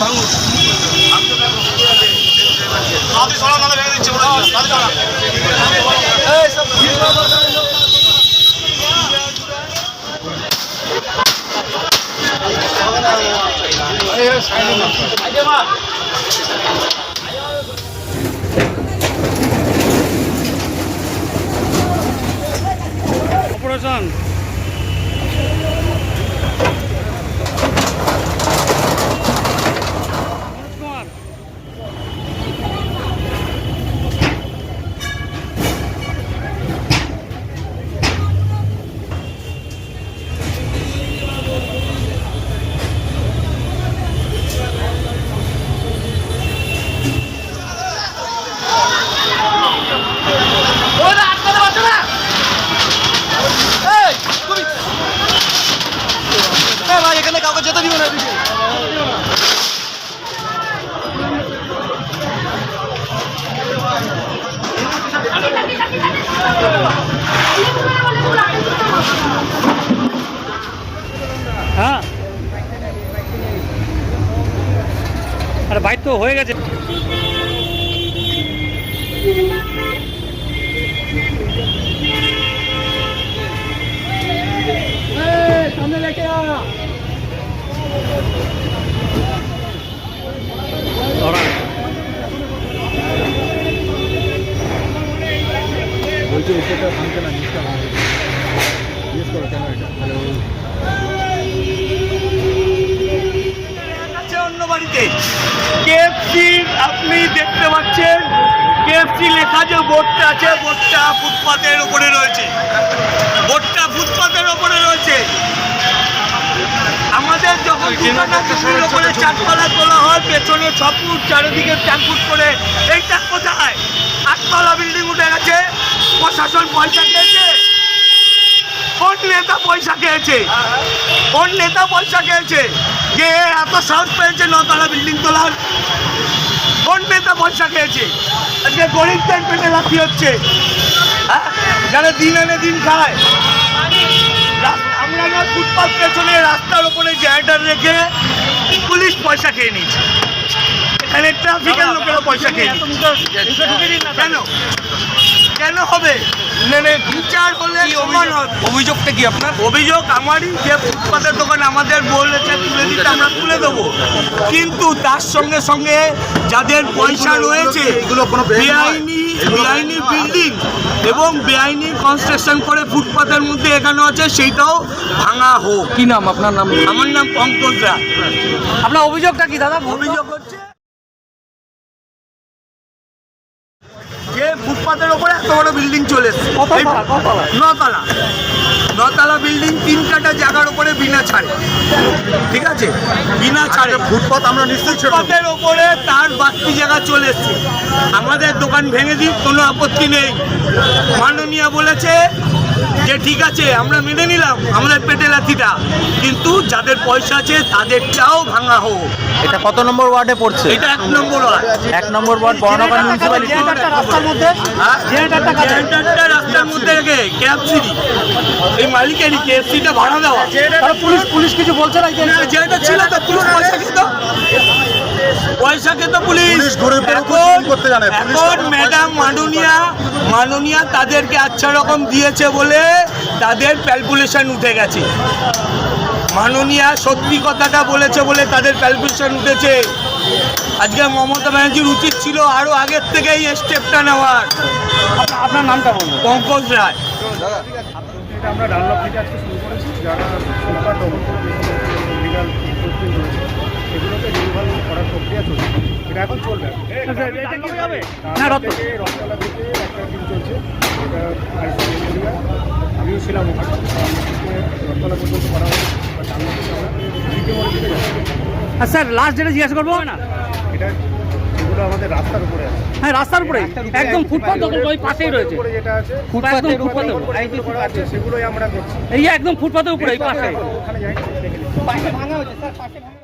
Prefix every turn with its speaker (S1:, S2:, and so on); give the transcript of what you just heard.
S1: ভাঙুন আপনি সরা নালে ভেঙে দিচ্ছে ওরা সব
S2: অপারেশন। আরে বাইক তো হয়ে গেছে। ধরা
S3: বলছে উপরটা ভাঙছে না নিচটা
S1: কেএফসি আপনি দেখতে পাচ্ছেন কেএফসি লেখা যে বোর্ডটা আছে বোর্ডটা ফুটপাতের উপরে রয়েছে। বোর্ডটা ফুটপাতের উপরে রয়েছে। আমাদের যখন দোকানের উপরে চারতলা তোলা হয় পেছনে ছ ফুট চারিদিকে চার ফুট করে। এইটা কোথায়? আটতলা বিল্ডিং উঠে গেছে। প্রশাসন পয়সা খেয়েছে। কোন নেতা পয়সা খেয়েছে? কোন নেতা পয়সা খেয়েছে? যে এত সাহস পেয়েছে নতলা বিল্ডিং তোলার? কোন নেতা পয়সা খেয়েছে? আজকে গরিবদের পেটে লাথি হচ্ছে। হ্যাঁ? যারা দিন আনে দিন খায়। আমরা না ফুটপাথ পেছনে রাস্তার ওপরে জায়গাটা রেখে পুলিশ পয়সা খেয়ে নিয়েছে। এখানে ট্রাফিকের লোকেরা পয়সা খেয়ে নিচ্ছে কেন? কেন হবে? বিচার হলে সমান হবে।
S4: অভিযোগটা কি আপনার?
S1: অভিযোগ আমারই যে ফুটপাতের দোকান আমাদের বলেছে তুলে দিতে আমরা তুলে দেবো। কিন্তু তার সঙ্গে সঙ্গে যাদের পয়সা রয়েছে
S3: এগুলো কোনো বেআইনি নয়।
S1: বেআইনি বেআইনি বিল্ডিং এবং বেআইনি কনস্ট্রাকশন করে ফুটপাতের মধ্যে এখানে আছে সেইটাও ভাঙা হোক।
S4: কি নাম আপনার নাম?
S1: আমার নাম পঙ্কজ রায়।
S2: আপনার অভিযোগটা কি দাদা?
S1: অভিযোগ হচ্ছে ফুটপাতের ওপরে এত বড় বিল্ডিং চলে নতলা। নতলা বিল্ডিং তিন কাটা জায়গার উপরে বিনা ছাড়ে। ঠিক আছে? বিনা ছাড়ে।
S3: ফুটপাত আমরা নিশ্চয়ই
S1: ফুটপাতের ওপরে তার বাড়তি জায়গা চলে এসছে। আমাদের দোকান ভেঙে দিই কোনো আপত্তি নেই। মাননীয় বলেছে যে ঠিক আছে আমরা মেনে নিলাম আমাদের পেটে লাথিটা। কিন্তু যাদের পয়সা আছে তাদেরটাও ভাঙা হোক।
S4: এটা কত নম্বর ওয়ার্ডে পড়ছে?
S1: এটা এক নম্বর ওয়ার্ড।
S4: এক নম্বর ওয়ার্ড বর্ণবান মিউনিসিপ্যালিটি
S2: রাস্তার মধ্যে
S1: হ্যাঁ? জেনারেটরটা রাস্তার মধ্যে রেখে কেএফসি এই মালিকেরই কেএফসিটা ভাড়া দেওয়া।
S2: পুলিশ পুলিশ কিছু বলছে না যে?
S1: না, যেটা ছিল তো পুলিশ পয়সা খেত পয়সা খেত পুলিশ এখন
S3: করতে জানে। পুলিশ
S1: এখন ম্যাডাম মাননীয়া মাননীয়া তাদেরকে আচ্ছা রকম দিয়েছে বলে তাদের ক্যালকুলেশন উঠে গেছে। মাননীয়া সত্যি কথাটা বলেছে বলে তাদের ক্যালকুলেশন উঠেছে। আজকে মমতা ব্যানার্জির উচিত ছিল আরও আগের থেকেই এই স্টেপটা নেওয়ার।
S2: আপনার নামটা বলুন।
S1: পঙ্কজ রায়।
S3: আমরা ডানলপ থেকে আজকে শুরু করেছি। যারা ফুটপাত দখল করে লিগাল ফুটপ্রিন্ট রয়েছে সেগুলোকে রিমুভাল করার প্রক্রিয়া চলছে। এটা এখন চলবে।
S2: হ্যাঁ, রত্ন।
S3: রথতলা থেকে একটা টিম চলছে। এটা আমিও ছিলাম ওখানে। রথতলা পর্যন্ত করা হবে
S2: আর স্যার লাস্ট যেটা জিজ্ঞাসা করব? না
S3: এটা যেগুলো আমাদের রাস্তার উপরে আছে।
S2: হ্যাঁ রাস্তার উপরে একদম ফুটপাথ দখল ওই পাশেই রয়েছে।
S3: যেটা আছে
S2: ফুটপাথের ফুটপাথের
S3: উপরে। যেগুলো আছে সেগুলোই আমরা করছি।
S2: এই একদম ফুটপাথের উপরে এই পাশে
S3: ওখানে যাই
S2: পাশে ভাঙা হয়েছে স্যার পাশে ভাঙা হয়েছে